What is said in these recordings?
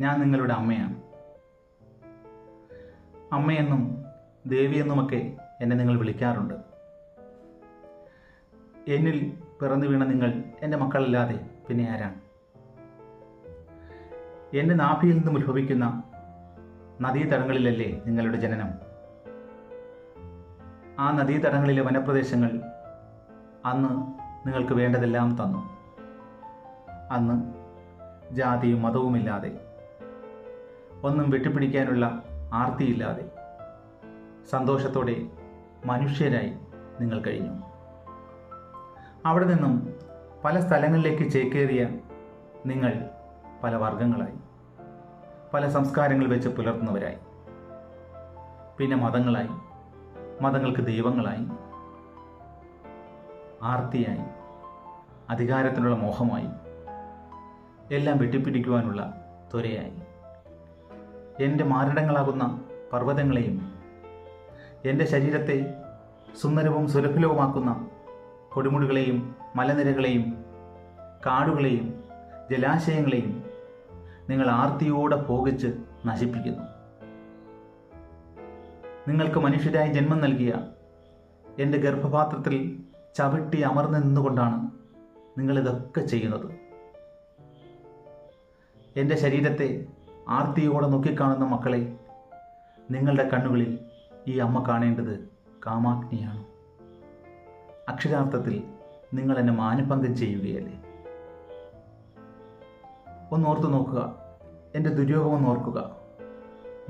ഞാൻ നിങ്ങളുടെ അമ്മയാണ്. അമ്മയെന്നും ദേവിയെന്നുമൊക്കെ എന്നെ നിങ്ങൾ വിളിക്കാറുണ്ട്. എന്നിൽ പിറന്നു വീണ നിങ്ങൾ എന്റെ മക്കളല്ലാതെ പിന്നെ ആരാണ്? എന്റെ നാഭിയിൽ നിന്നും ഉത്ഭവിക്കുന്ന നദീതടങ്ങളിലല്ലേ നിങ്ങളുടെ ജനനം? ആ നദീതടങ്ങളിലെ വനപ്രദേശങ്ങൾ അന്ന് നിങ്ങൾക്ക് വേണ്ടതെല്ലാം തന്നു. അന്ന് ജാതിയും മതവുമില്ലാതെ ഒന്നും വെട്ടിപ്പിടിക്കാനുള്ള ആർത്തിയില്ലാതെ സന്തോഷത്തോടെ മനുഷ്യരായി നിങ്ങൾ കഴിഞ്ഞു. അവിടെ നിന്നും പല സ്ഥലങ്ങളിലേക്ക് ചേക്കേറിയ നിങ്ങൾ പല വർഗങ്ങളായി പല സംസ്കാരങ്ങൾ വെച്ച് പുലർത്തുന്നവരായി. പിന്നെ മതങ്ങളായി. മതങ്ങൾക്ക് ദൈവങ്ങളായി. ആർത്തിയായി. അധികാരത്തിനുള്ള മോഹമായി. എല്ലാം വെട്ടിപ്പിടിക്കുവാനുള്ള ത്വരയായി. എന്റെ മാരടങ്ങളാകുന്ന പർവതങ്ങളെയും എന്റെ ശരീരത്തെ സുന്ദരവും സുലഭലവുമാക്കുന്ന കൊടുമുടികളെയും മലനിരകളെയും കാടുകളെയും ജലാശയങ്ങളെയും നിങ്ങൾ ആർത്തിയോടെ പോകിച്ച് നശിപ്പിക്കുന്നു. നിങ്ങൾക്ക് മനുഷ്യരായി ജന്മം നൽകിയ എന്റെ ഗർഭപാത്രത്തിൽ ചവിട്ടി അമർന്നു നിന്നുകൊണ്ടാണ് നിങ്ങളിതൊക്കെ ചെയ്യുന്നത്. എന്റെ ശരീരത്തെ ആർത്തിയോടെ നോക്കിക്കാണുന്ന മക്കളെ നിങ്ങളുടെ കണ്ണുകളിൽ ഈ അമ്മ കാണേണ്ടത് കാമാഗ്നിയാണ്. അക്ഷരാർത്ഥത്തിൽ നിങ്ങൾ എന്നെ മാനഭംഗം ചെയ്യുകയല്ലേ? ഒന്ന് ഓർത്തു നോക്കുക എന്റെ ദുര്യോഗം ഓർക്കുക.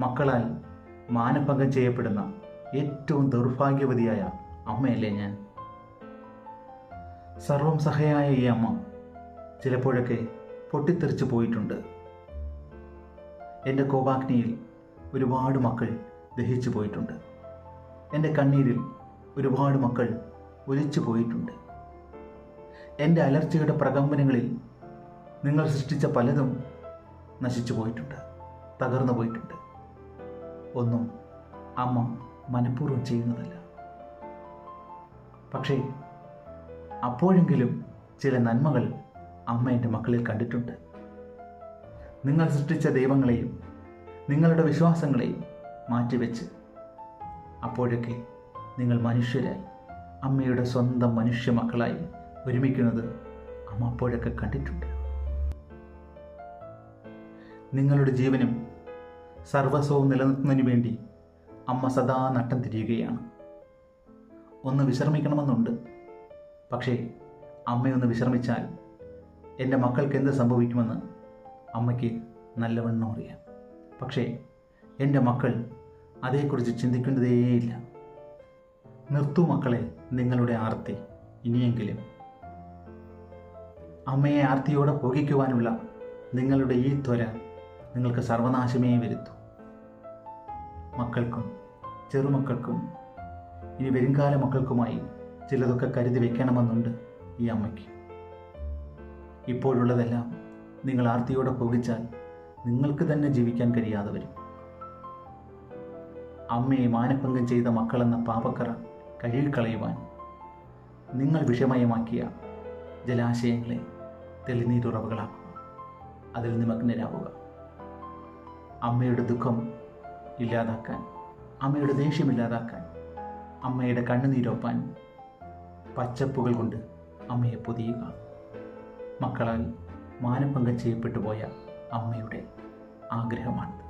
മക്കളാൽ മാനഭംഗം ചെയ്യപ്പെടുന്ന ഏറ്റവും ദൗർഭാഗ്യവതിയായ അമ്മയല്ലേ ഞാൻ? സർവം സഹയായ ഈ അമ്മ ചിലപ്പോഴൊക്കെ പൊട്ടിത്തെറിച്ചു പോയിട്ടുണ്ട്. എന്റെ കോപാഗ്നിയിൽ ഒരുപാട് മക്കൾ ദഹിച്ചു പോയിട്ടുണ്ട്. എന്റെ കണ്ണീരിൽ ഒരുപാട് മക്കൾ ഒലിച്ചു പോയിട്ടുണ്ട്. എന്റെ അലർച്ചയുടെ പ്രകമ്പനങ്ങളിൽ നിങ്ങൾ സൃഷ്ടിച്ച പലതും നശിച്ചു പോയിട്ടുണ്ട് തകർന്നു പോയിട്ടുണ്ട്. ഒന്നും അമ്മ മനഃപൂർവം ചെയ്യുന്നതല്ല. പക്ഷേ അപ്പോഴെങ്കിലും ചില നന്മകൾ അമ്മ എന്റെ മക്കളിൽ കണ്ടിട്ടുണ്ട്. നിങ്ങൾ സൃഷ്ടിച്ച ദൈവങ്ങളെയും നിങ്ങളുടെ വിശ്വാസങ്ങളെയും മാറ്റിവെച്ച് അപ്പോഴൊക്കെ നിങ്ങൾ മനുഷ്യരായി. അമ്മയുടെ സ്വന്തം മനുഷ്യ മക്കളായി ഒരുമിക്കുന്നത് അമ്മ അപ്പോഴൊക്കെ കണ്ടിട്ടുണ്ട്. നിങ്ങളുടെ ജീവനും സർവസ്വവും നിലനിർത്തുന്നതിന് വേണ്ടി അമ്മ സദാ നട്ടം തിരിയുകയാണ്. ഒന്ന് വിശ്രമിക്കണമെന്നുണ്ട്. പക്ഷേ അമ്മയൊന്ന് വിശ്രമിച്ചാൽ എന്റെ മക്കൾക്ക് എന്ത് സംഭവിക്കുമെന്ന് അമ്മയ്ക്ക് നല്ലവണ്ണം അറിയാം. പക്ഷേ എന്റെ മക്കൾ അതേക്കുറിച്ച് ചിന്തിക്കുന്നതേയില്ല നിർത്തു മക്കളെ നിങ്ങളുടെ ആർത്തി ഇനിയെങ്കിലും. അമ്മയെ ആർത്തിയോടെ പോകിക്കുവാനുള്ള നിങ്ങളുടെ ഈ ത്വര നിങ്ങൾക്ക് സർവനാശമേ വരുത്തൂ. മക്കൾക്കും ചെറുമക്കൾക്കും ഇനി വരുംകാല മക്കൾക്കുമായി ചിലതൊക്കെ കരുതി വെക്കണമെന്നുണ്ട് ഈ അമ്മയ്ക്ക്. ഇപ്പോഴുള്ളതെല്ലാം നിങ്ങൾ ആർത്തിയോടെ ഭോഗിച്ചാൽ നിങ്ങൾക്ക് തന്നെ ജീവിക്കാൻ കഴിയാതെ വരും അമ്മയെ മാനഭംഗം ചെയ്ത മക്കളെന്ന പാപക്കറ കഴുകിക്കളയുവാൻ നിങ്ങൾ വിഷമയമാക്കിയ ജലാശയങ്ങളെ തെളിനീരുറവുകളാക്കുക അതിൽ നിമഗ്നരാവുക അമ്മയുടെ ദുഃഖം ഇല്ലാതാക്കാൻ അമ്മയുടെ ദേഷ്യം ഇല്ലാതാക്കാൻ അമ്മയുടെ കണ്ണുനീരൊപ്പാൻ പച്ചപ്പുകൾ കൊണ്ട് അമ്മയെ പൊതിയുക. മക്കളാൽ മാനഭംഗം ചെയ്യപ്പെട്ടു പോയ അമ്മയുടെ ആഗ്രഹമാണ്